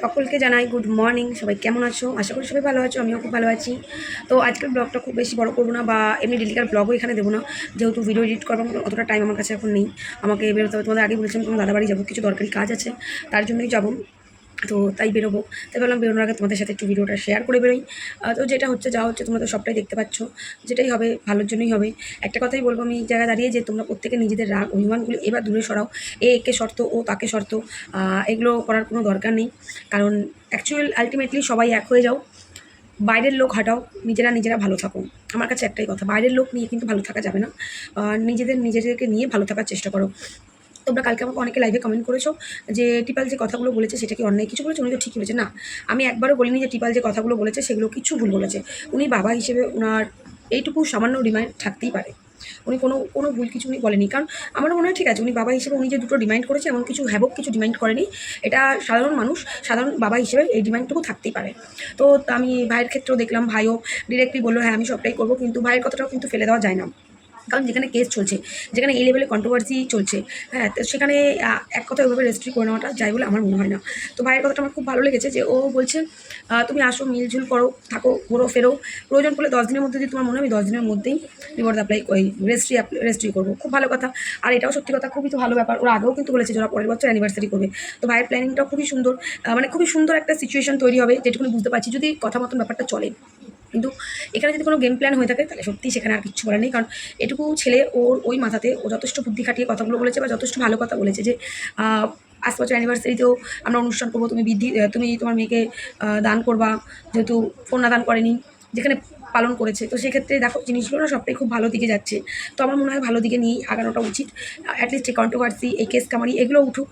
সকলকে জানাই good morning সবাই কেমন আছো? আশা করি সবাই ভালো আছো, আমিও খুব ভালো আছি। তো আজকের ব্লগটা খুব বেশি বড় করব না বা এমনি ডেলিকার ব্লগও এখানে দেবো না। যেহেতু ভিডিও এডিট করব অতটা টাইম আমার কাছে এখন নেই। আমাকে বেরোতে হবে। তোমাদের আগে বলেছিলাম, তোমার দাদাবাড়ি যাব, কিছু দরকারি কাজ আছে। তার জন্যই যাব। তো তাই বেরোবো। তাই বললাম বেরোনোর আগে তোমাদের সাথে একটু ভিডিওটা শেয়ার করে বেরোই। তো যেটা হচ্ছে, যা হচ্ছে, তোমরা তো সবটাই দেখতে পাচ্ছ। যেটাই হবে, ভালোর জন্যই হবে। একটা কথাই বলব, আমি এই জায়গায় দাঁড়িয়ে যে তোমরা প্রত্যেকে নিজেদের রাগ, অভিমানগুলো এবার দূরে সরাও। এ একে শর্ত, ও তাকে শর্ত এগুলো করার কোনো দরকার নেই। কারণ অ্যাকচুয়াল আলটিমেটলি সবাই এক হয়ে যাও। বাইরের লোক হাঁটাও, নিজেরা নিজেরা ভালো থাকো। আমার কাছে একটাই কথা, বাইরের লোক নিয়ে কিন্তু ভালো থাকা যাবে না। নিজেদের নিজেদেরকে নিয়ে ভালো থাকার চেষ্টা করো। তোমরা কালকে আমাকে অনেকে লাইভে কমেন্ট করেছ যে টিপাল যে কথাগুলো বলেছে সেটা কি অন্যায়? কিছু বলেছে? উনি তো ঠিকই বলেছে। না, আমি একবারও বলিনি যে টিপাল যে কথাগুলো বলেছে সেগুলো কিছু ভুল বলেছে। উনি বাবা হিসেবে ওনার এইটুকু সামান্য রিমাইন্ড থাকতেই পারে। উনি কোনো কোনো ভুল কিছু উনি বলেনি। কারণ আমার মনে হয় ঠিক আছে, উনি বাবা হিসেবে উনি যে দুটো ডিমান্ড করেছে, এমন কিছু হ্যাবক কিছু ডিমান্ড করেনি। এটা সাধারণ মানুষ, সাধারণ বাবা হিসেবে এই ডিমান্ডটুকু থাকতেই পারে। তো আমি ভাইয়ের ক্ষেত্রেও দেখলাম, ভাইও ডিরেক্টলি বলল হ্যাঁ আমি সবটাই করব। কিন্তু ভাইয়ের কথাটাও কিন্তু ফেলে দেওয়া যায় না। কারণ যেখানে কেস চলছে, যেখানে এই লেভেলে কন্ট্রোভার্সি চলছে হ্যাঁ তো সেখানে এক কথা ওইভাবে রেজিস্ট্রি করে নেওয়াটা যায় বলে আমার মনে হয় না। তো ভাইয়ের কথাটা আমার খুব ভালো লেগেছে যে ও বলছে তুমি আসো মিলঝুল করো, থাকো, ঘোরো, ফেরো। প্রয়োজন পড়লে দশ দিনের মধ্যে যদি তোমার মনে হয়, আমি দশ দিনের মধ্যেই রিপোর্ট অ্যাপ্লাই ওই রেজিস্ট্রি রেজিস্ট্রি করব। খুব ভালো কথা। আর এটাও সত্যি কথা, খুবই তো ভালো ব্যাপার। ওরা আগেও কিন্তু বলেছে যে ওরা পরের বছর অ্যানিভার্সারি করবে। তো ভাইয়ের প্ল্যানিংটাও খুবই সুন্দর মানে খুবই সুন্দর একটা সিচুয়েশন তৈরি হবে, যেটুকুনি বুঝতে পারছি, যদি কথা মতন ব্যাপারটা চলে। কিন্তু এখানে যদি কোনো গেম প্ল্যান হয়ে থাকে তাহলে সত্যি সেখানে আর কিছু বলার নেই। কারণ এটুকু ছেলে ওর ওই মাথাতে ও যথেষ্ট বুদ্ধি খাটিয়ে কথাগুলো বলেছে বা যথেষ্ট ভালো কথা বলেছে যে আহ, বছর অ্যানিভার্সারিতেও আমরা অনুষ্ঠান করব তুমি বৃদ্ধি তুমি তোমার মেয়েকে দান করবা যেহেতু দান করেনি যেখানে পালন করেছে। তো সেক্ষেত্রে দেখো জিনিসগুলো না সবটাই খুব ভালো দিকে যাচ্ছে। তো আমার মনে হয় ভালো দিকে নিয়েই আগানোটা উচিত। অ্যাটলিস্ট এই কন্ট্রোভার্সি এই কেস কামারি এগুলো উঠুক।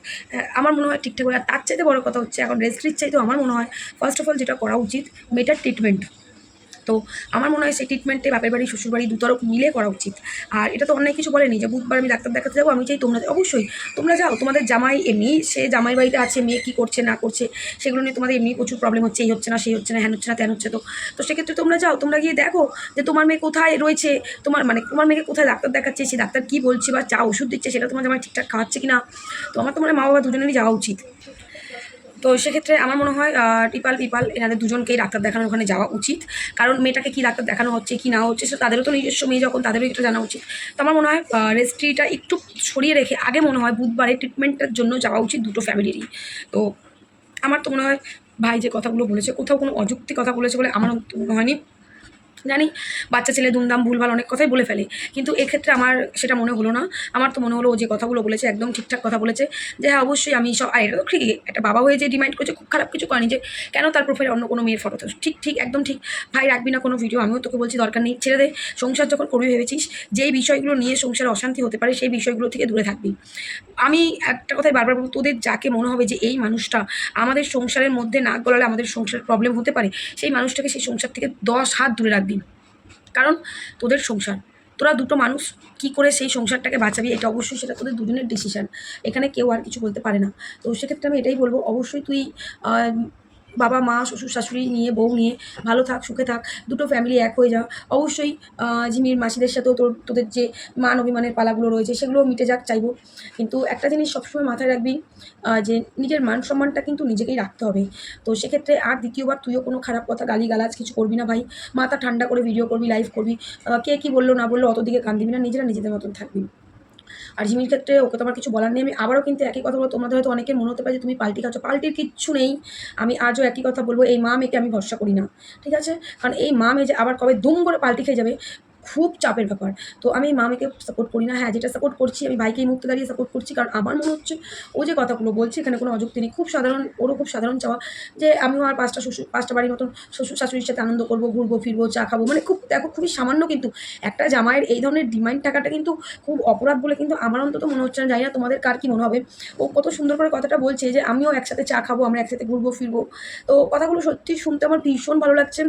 আমার মনে হয় ঠিকঠাক আর তার চাইতে বড় কথা হচ্ছে এখন রেজিস্ট্রির চাইতেও আমার মনে হয় ফার্স্ট অফ অল যেটা করা উচিত মেটার ট্রিটমেন্ট তো আমার মনে হয় সেই ট্রিটমেন্টে বাপের বাড়ি, শ্বশুর বাড়ি দুতরফ মিলে করা উচিত। আর এটা তো অনেক কিছু বলেনি যে বুধবার আমি ডাক্তার দেখাতে যাব, আমি চাই তোমরা। অবশ্যই, তোমরা যাও। তোমাদের জামাই এমনি, সে জামাই বাড়িতে আছে, মেয়ে কী করছে, না করছে, সেগুলো নিয়ে তোমাদের এমনি প্রচুর প্রবলেম হচ্ছে, এই হচ্ছে না, সেই হচ্ছে না, হ্যান হচ্ছে না, ত্যান হচ্ছে তো। তো সেক্ষেত্রে তোমরা যাও, তোমরা গিয়ে দেখো যে তোমার মেয়ে কোথায় রয়েছে, তোমার মানে তোমার মেয়েকে কোথায় ডাক্তার দেখাচ্ছে সেই ডাক্তার কী বলছে বা চা ওষুধ দিচ্ছে, সেটা তোমার জামাই ঠিকঠাক খাওয়াচ্ছে কি না তো আমার তো মনে মা বাবা দুজনেরই যাওয়া উচিত। তো সেক্ষেত্রে আমার মনে হয় টিপাল, পিপাল এনাদের দুজনকেই ডাক্তার দেখানোর ওখানে যাওয়া উচিত। কারণ মেয়েটাকে কী ডাক্তার দেখানো হচ্ছে, কি না হচ্ছে সে তাদেরও তো নিজস্ব মেয়ে যখন তাদেরও একটু জানা উচিত। তো আমার মনে হয় রেজিস্ট্রিটা একটু সরিয়ে রেখে আগে মনে হয় বুধবারে ট্রিটমেন্টের জন্য যাওয়া উচিত দুটো ফ্যামিলিরই তো আমার তো মনে হয়, ভাই যে কথাগুলো বলেছে, কোথাও কোনো অযুক্তি কথা বলেছে বলে আমার মনে হয়নি। জানি, বাচ্চা ছেলে দুমদাম, ভুলভাল অনেক কথাই বলে ফেলে। কিন্তু এক্ষেত্রে আমার সেটা মনে হলো না। আমার তো মনে হলো ও যে কথাগুলো বলেছে, একদম ঠিকঠাক কথা বলেছে। যে হ্যাঁ অবশ্যই আমি সব, আর এটা তো ঠিকই। একটা বাবা হয়ে যে ডিমান্ড করছে, খুব খারাপ কিছু করেনি যে, কেন তার প্রোফাইল অন্য কোনো মেয়ের ফটো ঠিক ঠিক, একদম ঠিক। ভাই, রাখবি না কোনো ভিডিও আমিও তোকে বলছি, দরকার নেই। ছেড়ে দে। সংসার যখন করবি ভেবেছিস, যেই বিষয়গুলো নিয়ে সংসারে অশান্তি হতে পারে, সেই বিষয়গুলো থেকে দূরে থাকবি। আমি একটা কথাই বারবার বলব, তোদের যাকে মনে হবে যে এই মানুষটা আমাদের সংসারের মধ্যে নাক গলালে আমাদের সংসারের প্রবলেম হতে পারে, সেই মানুষটাকে সেই সংসার থেকে দশ হাত দূরে রাখবি। কারণ তোদের সংসার। তোরা দুটো মানুষ, কি করে সেই সংসারটাকে বাঁচাবি এটা অবশ্যই সেটা তোদের দুজনের ডিসিশান এখানে কেউ আর কিছু বলতে পারে না। তো সেক্ষেত্রে আমি এটাই বলব, অবশ্যই তুই বাবা, মা, শ্বশুর, শাশুড়ি নিয়ে, বউ নিয়ে, ভালো থাক, সুখে থাক, দুটো ফ্যামিলি এক হয়ে যা। অবশ্যই জিমির মাসিদের সাথেও তোর, তোদের যে মান অভিমানের পালাগুলো রয়েছে সেগুলো মিটে যাক, চাইব। কিন্তু একটা জিনিস সবসময় মাথায় রাখবি যে নিজের মান সম্মানটা কিন্তু নিজেকেই রাখতে হবে। তো সেক্ষেত্রে আর দ্বিতীয়বার তুইও কোনো খারাপ কথা গালি গালাজ কিছু করবি না ভাই। মাথা ঠান্ডা করে ভিডিও করবি লাইভ করবি। কে কী বলল, না বলল, অত দিকে কান দিবি না, নিজেরা নিজেদের মতন থাকবি। আর জিমির ক্ষেত্রে ওকে তো আমার কিছু বলার নেই। আমি আবারও কিন্তু একই কথা বলব, তোমাদের হয়তো অনেকের মনে হতে পারে যে তুমি পাল্টি খাচ্ছ। পাল্টির কিচ্ছু নেই। আমি আজও একই কথা বলব, এই মা মেয়েকে আমি ভরসা করি না। ঠিক আছে? কারণ এই মা মেয়ে যে আবার কবে দুম করে পাল্টি খেয়ে যাবে খুব চাপের ব্যাপার। তো আমি মা মেয়েকে সাপোর্ট করি না। হ্যাঁ যেটা সাপোর্ট করছি, আমি ভাইকেই মুক্ত দাঁড়িয়ে সাপোর্ট করছি। কারণ আমার মনে হচ্ছে ও যে কথাগুলো বলছে, এখানে কোনো অযুক্তি নেই। খুব সাধারণ, ওরও খুব সাধারণ চাওয়া যে আমিও আমার পাঁচটা শ্বশুর, পাঁচটা বাড়ির মতন শ্বশুর শাশুড়ির সাথে আনন্দ করব, ঘুরবো, ফিরবো, চা খাব। মানে খুব, দেখো, খুবই সামান্য কিন্তু একটা জামাইয়ের এই ধরনের ডিমান্ড টাকাটা কিন্তু খুব অপরাধ বলে কিন্তু আমার অন্তত মনে হচ্ছে না। জানি না তোমাদের কার কি মনে হবে। ও কত সুন্দর করে কথাটা বলছে যে, আমিও একসাথে চা খাব, আমরা একসাথে ঘুরবো, ফিরবো। তো কথাগুলো সত্যি শুনতে আমার ভীষণ ভালো লাগছে।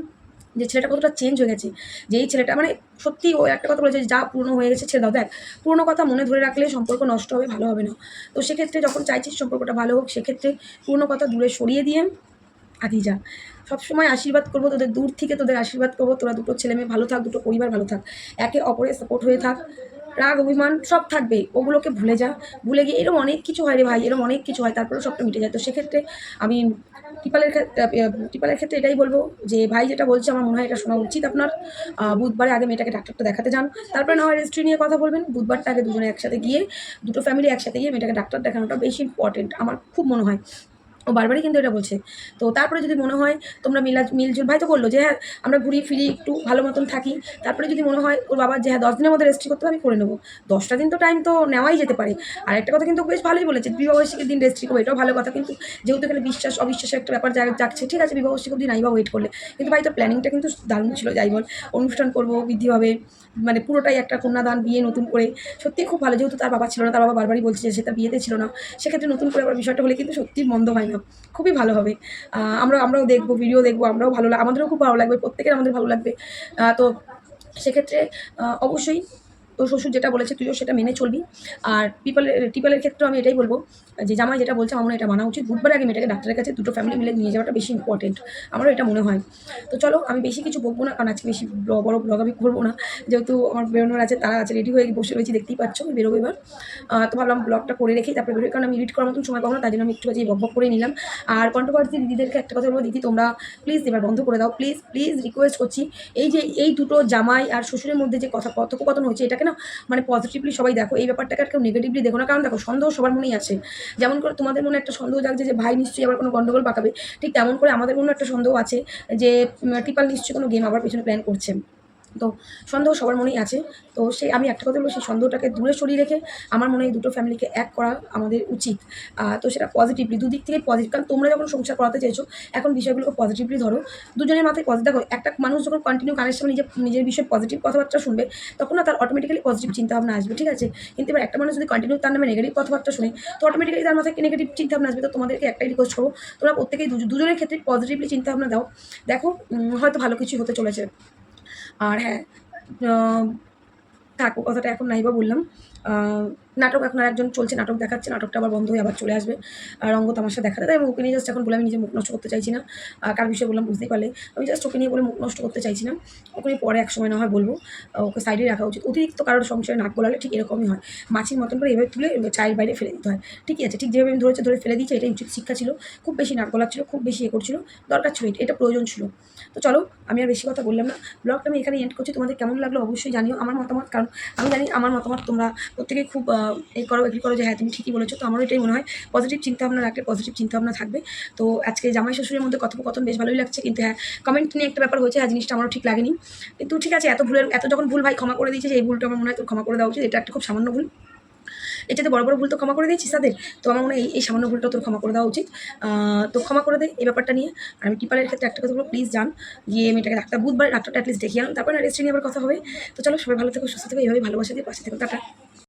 যে ছেলেটা কতটা চেঞ্জ হয়ে গেছে, যে এই ছেলেটা মানে সত্যি ও একটা কথা বলেছে যে পুরনো হয়ে গেছে ছেলেটা দাও, দেখ, পুরনো কথা মনে ধরে রাখলে সম্পর্ক নষ্ট হবে, ভালো হবে না। তো সেক্ষেত্রে যখন চাইছিস সম্পর্কটা ভালো হোক, সেক্ষেত্রে পুরনো কথা দূরে সরিয়ে দিয়ে আগিয়ে যা। সবসময় আশীর্বাদ করব তোদের, দূর থেকে তোদের আশীর্বাদ করব, তোরা দুটো ছেলে মেয়ে ভালো থাক, দুটো পরিবার ভালো থাক, একে অপরের সাপোর্ট হয়ে থাক। রাগ, অভিমান সব থাকবে ওগুলোকে ভুলে যা। ভুলে গিয়ে এরকম অনেক কিছু হয় রে ভাই এরকম অনেক কিছু হয়, তারপরেও সবটা মিটে যায়। তো সেক্ষেত্রে আমি টিপালের ক্ষেত্রে টিপালের ক্ষেত্রে এটাই বলব যে, ভাই যেটা বলছে আমার মনে হয় এটা শোনা উচিত আপনার। বুধবারে আগে মেয়েটাকে ডাক্তারটা দেখাতে যান। তারপরে না হয় রেজিস্ট্রি নিয়ে কথা বলবেন। বুধবারটা আগে দুজনে একসাথে গিয়ে, দুটো ফ্যামিলি একসাথে গিয়ে মেয়েটাকে ডাক্তার দেখানোটা বেশি ইম্পর্টেন্ট আমার খুব মনে হয়। ও বারবারই কিন্তু এটা বলছে। তো তারপরে যদি মনে হয় তোমরা মিলা, মিলজুল ভাই তো বলল যে হ্যাঁ আমরা ঘুরি ফিরি একটু ভালো মতন থাকি। তারপরে যদি মনে হয় ওর বাবার যে হ্যাঁ দশ দিনের মধ্যে রেজিস্ট্রি করতে হবে, আমি করে নেব। দশটা দিন তো টাইম তো নেওয়াই যেতে পারে। আর একটা কথা কিন্তু বেশ ভালোই বলেছে বিবাহবার্ষিকীর দিন রেজিস্ট্রি করব, এটাও ভালো কথা। কিন্তু যেহেতু এখানে বিশ্বাস অবিশ্বাসের একটা ব্যাপার যাচ্ছে ঠিক আছে বিবাহবার্ষিক অবধি নাই বা ওয়েট করলে। কিন্তু ভাই, তোর প্ল্যানিংটা কিন্তু দারুণ ছিল, যাই বল। অনুষ্ঠান করব, বৃদ্ধি মানে পুরোটাই একটা কন্যাদান, বিয়ে নতুন করে। সত্যি খুব ভালো, যেহেতু তার বাবা ছিল না, তার বাবা বারবারই বলছে যে সে তার বিয়েতে ছিল না। সেক্ষেত্রে নতুন করে আবার বিষয়টা হলে কিন্তু সত্যি মন্দ হয় না। খুবই ভালো হবে। আমরা, আমরাও দেখব ভিডিও দেখব, আমরাও ভালো লাগ আমাদেরও খুব ভালো লাগবে, প্রত্যেকের আমাদের ভালো লাগবে। তো সেক্ষেত্রে অবশ্যই তোর শ্বশুর যেটা বলেছে, তুইও সেটা মেনে চলবি। আর পিপলের টিপলের ক্ষেত্রেও আমি এটাই বলব যে, জামাই যেটা বলছে আমার এটা মানা উচিত। বুধবার আগে মেয়েটাকে ডাক্তারের কাছে দুটো ফ্যামিলি মিলে নিয়ে যাওয়াটা বেশি ইম্পর্টেন্ট আমারও এটা মনে হয়। তো চলো, আমি বেশি কিছু বকবো না, কারণ আজকে বেশি বড় ব্লগ আমি করব না। যেহেতু আমার বেরোনোর আছে, তারা আছে রেডি হয়ে বসে রয়েছি, দেখতেই পাচ্ছ, আমি বেরোবো এবার। তো ভাবলাম ব্লগটা করে রেখে তারপরে বেরোই, কারণ আমি এডিট করার মতন সময় পাবো না, তাই জন্য আমি একটু কাজে বক করে নিলাম। আর কন্ট্রোভার্সি দিদিদেরকে একটা কথা বলব দিদি তোমরা প্লিজ এবার বন্ধ করে দাও। প্লিজ প্লিজ রিকোয়েস্ট করছি, এই যে, এই দুটো জামাই আর শ্বশুরের মধ্যে যে কথা, কথোপকথন হচ্ছে এটাকে না? মানে পজিটিভলি সবাই দেখো। এই ব্যাপারটাকে আর কেউ নেগেটিভলি দেখো না। কারণ দেখো, সন্দেহ সবার মনেই আছে। যেমন করে তোমাদের মনে একটা সন্দেহ জাগছে যে, ভাই, নিশ্চয়ই আবার কোনো গন্ডগোল পাকাবে। ঠিক তেমন করে আমাদের মনে একটা সন্দেহ আছে যে টিপাল নিশ্চয়ই কোনো গেম আবার পেছনে প্ল্যান করছে। তো সন্দেহ সবার মনেই আছে। তো সেই আমি একটা কথা বলব, সেই সন্দেহটাকে দূরে সরিয়ে রেখে আমার মনে হয় দুটো ফ্যামিলিকে এক করা আমাদের উচিত। তো সেটা পজিটিভলি দুদিক থেকে পজিটিভ কারণ তোমরা যখন সংসার করাতে চাইছো, এখন বিষয়গুলোকে পজিটিভলি ধরো। দুজনের মাথায় পজিটিভ দেখো। একটা মানুষ যখন কন্টিনিউ কানের সামনে নিজের নিজের বিষয়ে পজিটিভ কথাবার্তা শুনবে, তখন না তার অটোমেটিক্যালি পজিটিভ চিন্তাভাবনা আসবে, ঠিক আছে? কিন্তু এবার একটা মানুষ যদি কন্টিনিউ তার নামে নেগেটিভ কথাবার্তা শুনে, তো অটোমেটিক্যালি তার মাথায় নেগেটিভ চিন্তাভাবনা আসবে। তো তোমাদেরকে একটাই রিকোয়েস্ট করব, তোমরা প্রত্যেকেই দুজ- দুজনের ক্ষেত্রে পজিটিভলি চিন্তাভাবনা দাও। দেখো হয়তো ভালো কিছু হতে চলেছে। আর হ্যাঁ থাক কথাটা এখন নাই বা বললাম। নাটক, এখন আর একজন চলছে, নাটক দেখাচ্ছে, নাটকটা আবার বন্ধ হয়ে আবার চলে আসবে। আর রঙ্গ তামাশা দেখাতে তাই আমি ওকে নিয়ে জাস্ট এখন বলে আমি নিজে মুখ নষ্ট করতে চাইছি না। কার বিষয়ে বললাম বুঝতেই পারলে। আমি জাস্ট ওকে নিয়ে বলে মুখ নষ্ট করতে চাইছি না। ওকে নিয়ে পরে এক সময় না হয় বলব। ওকে সাইডে রাখা উচিত। অতিরিক্ত কারোর সংসারে নাক গলালে ঠিক এরকমই হয়। মাছির মতন করে এভাবে তুলে চায়ের বাইরে ফেলে দিতে হয়। ঠিকই আছে, ঠিক যেভাবে আমি ধরেছে, ধরে ফেলে দিয়েছি, এটাই উচিত শিক্ষা ছিল। খুব বেশি নাক গলাচ্ছিল, খুব বেশি এ করছিল। দরকার ছিল এটা- প্রয়োজন ছিল। তো চলো, আমি আর বেশি কথা বললাম না। ব্লগটা আমি এখানে এন্ড করছি। তোমাদের কেমন লাগল অবশ্যই জানিও আমার মতামত। কারণ আমি জানি আমার মতামত তোমরা প্রত্যেকেই খুব এই করো এগ্রি করো, যে হ্যাঁ তুমি ঠিকই বলেছ। তো আমারও এটাই মনে হয় পজিটিভ চিন্তাভাবনা রাখলে পজিটিভ চিন্তাভাবনা থাকবে। তো আজকে জামাই শ্বশুরের মধ্যে কথোপকথন বেশ ভালোই লাগছে, কিন্তু হ্যাঁ কমেন্ট নিয়ে একটা ব্যাপার হয়েছে হ্যাঁ জিনিসটা আমারও ঠিক লাগেনি। কিন্তু ঠিক আছে, এত ভুলের, এত যখন ভুল ভাই ক্ষমা করে দিয়েছে এই ভুলটা আমার মনে হয় তোর ক্ষমা করে দেওয়া উচিত, এটা একটা খুব সামান্য ভুল। এটাতে বড় বড় ভুল তো ক্ষমা করে দিয়েছিস তাদের? তো আমার মনে হয় এই- সামান্য ভুলটা তোর ক্ষমা করে দেওয়া উচিত। তো ক্ষমা করে দে এই ব্যাপারটা নিয়ে। আর আমি টিপালের ক্ষেত্রে একটা কথা বলব প্লিজ যান গিয়ে মেয়েটাকে ডাক্তার বুধবার ডাক্তারটা অ্যাটলিস্ট দেখিয়ে আনুন তারপরে রেজিস্ট্রি নিয়ে আবার কথা হবে। তো চলো, সবাই ভালো থেকো, সুস্থ থেকো এইভাবে ভালোবাসা দিয়ে পাশে থেকো। টাটা।